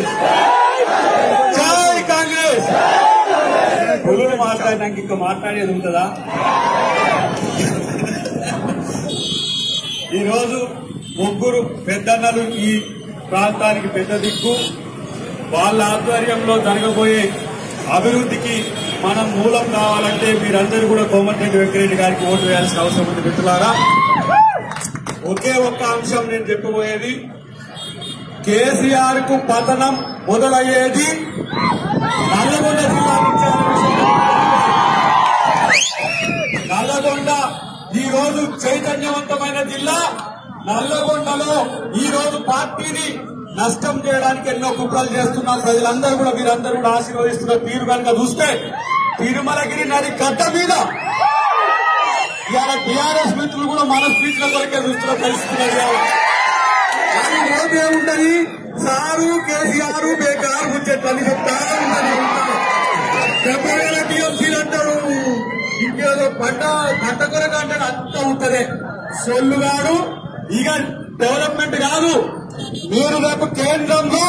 కాంగ్రెస్ జై కాంగ్రెస్! తెలుగు మాట్లాడడానికి ఇంకా మాట్లాడేది ఉంటుందా? ఈరోజు ముగ్గురు పెద్దన్నలు ఈ ప్రాంతానికి పెద్ద దిక్కు. వాళ్ళ ఆధ్వర్యంలో జరగబోయే అభివృద్ధికి మనం మూలం కావాలంటే మీరందరూ కూడా కోమటిరెడ్డి వెంకరెడ్డి గారికి ఓటు వేయాల్సిన అవసరం ఉంది మిత్రులారా. ఒకే ఒక్క అంశం నేను చెప్పబోయేది. కేసీఆర్కు పతనం మొదలయ్యేది నల్లగొండ జిల్లా నల్లగొండ ఈ రోజు చైతన్యవంతమైన జిల్లా. నల్లగొండలో ఈ రోజు పార్టీని నష్టం చేయడానికి ఎన్నో కుట్రలు చేస్తున్నారు ప్రజలందరూ కూడా మీరందరూ కూడా ఆశీర్వదిస్తున్న తీరు కనుక చూస్తే తిరుమలగిరి నది గడ్డ మీద ఇవాళ టీఆర్ఎస్ మిత్రులు కూడా మన స్పీచ్ల కొరకే చూస్తున్న పరిస్థితి ఉన్నది సారు కేసీఆర్ బేకారు ముచ్చెట్లని చెప్తా చెప్తారు డెబ్బై వేల టీఎంసీలు అంటారు. ఇంకేదో పంట పంట కొరకు అంటాడు అంతా ఉంటదే. సొల్లుగాడు ఇక డెవలప్మెంట్ కాదు. మీరు రేపు కేంద్రంలో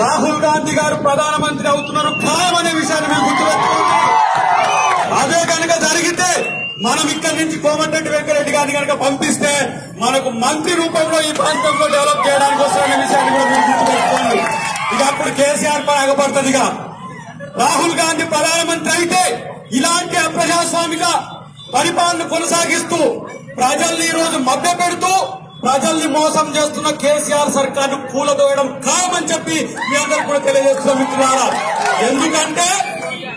రాహుల్ గాంధీ గారు ప్రధానమంత్రి అవుతున్నారు ఖాయమనే విషయాన్ని మీరు గుర్తుపెట్టుకోండి అదే కనుక జరిగితే మనం ఇక్కడి నుంచి కోమటిరెడ్డి వెంకరెడ్డి గారిని కనుక పంపిస్తే మనకు మంత్రి రూపంలో ఈ ప్రాంతంలో డెవలప్ చేయడానికి వస్తున్న విషయాన్ని కూడా మీరు గుర్తుపెట్టుకోండి. ఇక అప్పుడు కేసీఆర్ పై ఇక. రాహుల్ గాంధీ ప్రధానమంత్రి అయితే ఇలాంటి అప్రజాస్వామిక పరిపాలన కొనసాగిస్తూ ప్రజల్ని ఈ రోజు మభ్య పెడుతూ ప్రజల్ని మోసం చేస్తున్న కేసీఆర్ సర్కార్ను కూలదోయడం ఖాయమని చెప్పి మీ అందరూ కూడా తెలియజేస్తున్నాం మిత్రులారా. ఎందుకంటే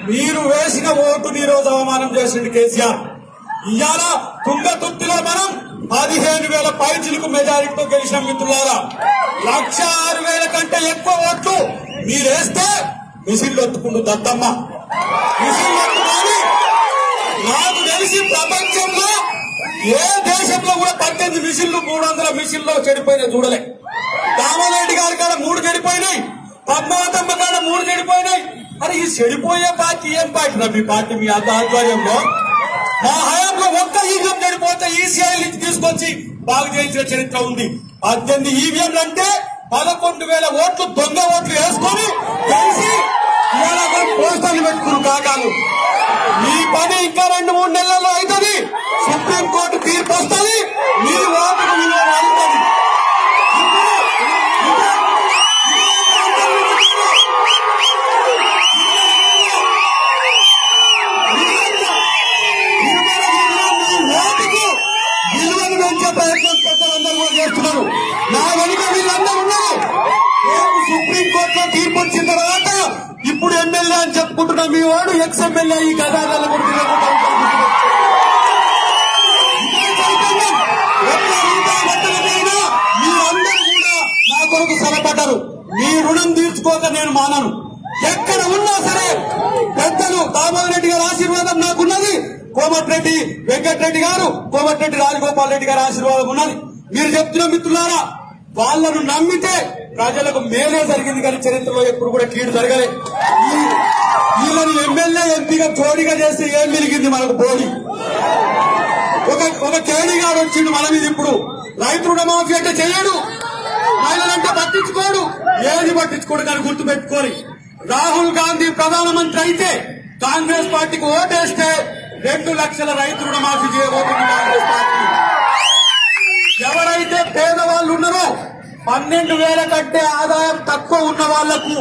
మీరు వేసిన ఓటుని ఈ రోజు అవమానం చేసింది కేసీఆర్. ఇవాళ తుంగతుర్తిలో మనం పదిహేను వేల పైచిలకు మెజారిటీతో గెలిచిన మిత్రులారా. లక్ష ఆరు వేల కంటే ఎక్కువ ఓట్లు మీరేస్తే మిసిల్ ఒత్తుకుండు దత్తమ్మ మిసిల్ ఒత్తుకొని నాకు తెలిసి ప్రపంచంలో ఏ దేశంలో కూడా పద్దెనిమిది మిషన్లు మూడు వందల మిషన్లో చెడిపోయినా చూడలే. రామారెడ్డి గారి కాడ మూడు చెడిపోయినాయి. పద్మావతమ్మ కాడ మూడు చెడిపోయినాయి. అరే ఈ చెడిపోయే పార్టీ ఏం పార్టీ మీ పార్టీ మీ అంత ఆధ్వర్యంలో? మా హయాంలో ఒక్క ఈవీఎం జరిపోతే ఈసీఐ నుంచి తీసుకొచ్చి బాగు చేయించిన చరిత్ర ఉంది. పద్దెనిమిది ఈవీఎంలు అంటే పదకొండు వేల ఓట్లు దొంగ ఓట్లు వేసుకొని కలిసి పోస్టర్లు పెట్టుకుని కాకాలు. ఈ పని ఇంకా రెండు మూడు నెలల్లో అవుతుంది. సుప్రీంకోర్టు తీర్పు వస్తుంది. ప్రయత్నం పెద్దలందరూ కూడా చేస్తున్నారు. నా వెనుక వీళ్ళందరూ ఉన్నారు. సుప్రీంకోర్టులో తీర్పు వచ్చిన తర్వాత ఇప్పుడు ఎమ్మెల్యే అని చెప్పుకుంటున్న మీ వాడు ఎక్స్ ఎమ్మెల్యే ఈ గదాదాల కూడా కొరకు సరపడ్డారు మీ రుణం తీర్చుకోక నేను మానను ఎక్కడ ఉన్నా సరే పెద్దలు కామారెడ్డి గారి ఆశీర్వాదం నాకున్నది కోమటిరెడ్డి వెంకటరెడ్డి గారు కోమటిరెడ్డి రాజగోపాల్ రెడ్డి గారి ఆశీర్వాదం ఉన్నది. మీరు చెప్తున్న మిత్రులారా వాళ్ళను నమ్మితే ప్రజలకు మేలే జరిగింది కానీ చరిత్రలో ఎప్పుడు కూడా కీడు జరగలేదు వీళ్ళని ఎమ్మెల్యే ఎంపీగా జోడిగా చేస్తే ఏం మిరిగింది మనకు బోడి ఒక ఒక కేడీ గారు వచ్చిండు మన మీద ఇప్పుడు. రైతు రుణమాఫీ అంటే చేయడు. మహిళలంటే పట్టించుకోడు. ఏది పట్టించుకోడు కానీ గుర్తు పెట్టుకోని రాహుల్ గాంధీ ప్రధానమంత్రి అయితే కాంగ్రెస్ పార్టీకి ఓటేస్తే రెండు లక్షల రైతు రుణమాఫీ చేయబోతుంది కాంగ్రెస్ పార్టీ. ఎవరైతే పేదవాళ్ళు ఉన్నారో పన్నెండు వేల కంటే ఆదాయం తక్కువ ఉన్న వాళ్ళకు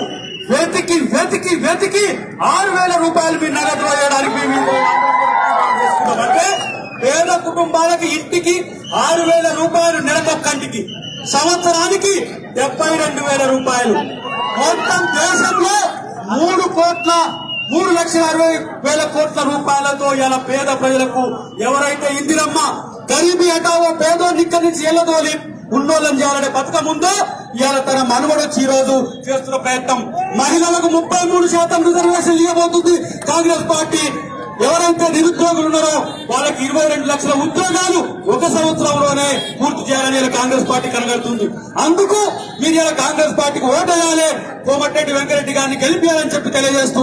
వెతికి వెతికి వెతికి ఆరు వేల రూపాయలు మీ నగదు వేయడానికి అంటే పేద కుటుంబాలకు ఇంటికి ఆరు వేల రూపాయలు నెలకొక్కంటికి సంవత్సరానికి డెబ్బై రెండు వేల రూపాయలు. మొత్తం దేశంలో మూడు కోట్ల మూడు లక్షల అరవై వేల కోట్ల రూపాయలతో ఇలా పేద ప్రజలకు ఎవరైతే ఇందిరమ్మ గరీబీ అటావో పేదో నిక్కడి నుంచి ఎల్లదోలి ఉన్నోళ్ళని చేయాలనే పథకం ఉందో ఇవాళ తన మనవడు వచ్చి ఈ రోజు చేస్తున్న ప్రయత్నం. మహిళలకు ముప్పై మూడు శాతం రిజర్వేషన్ ఇవ్వబోతుంది. కాంగ్రెస్ పార్టీ ఎవరైతే నిరుద్యోగులు ఉన్నారో వాళ్ళకి ఇరవై రెండు లక్షల ఉద్యోగాలు ఒక సంవత్సరంలోనే పూర్తి చేయాలని కాంగ్రెస్ పార్టీ కనగడుతుంది అందుకు మీరు ఇలా కాంగ్రెస్ పార్టీకి ఓటేయాలి. కోమటిరెడ్డి వెంకరెడ్డి గారిని గెలిపించాలని చెప్పి తెలియజేస్తూ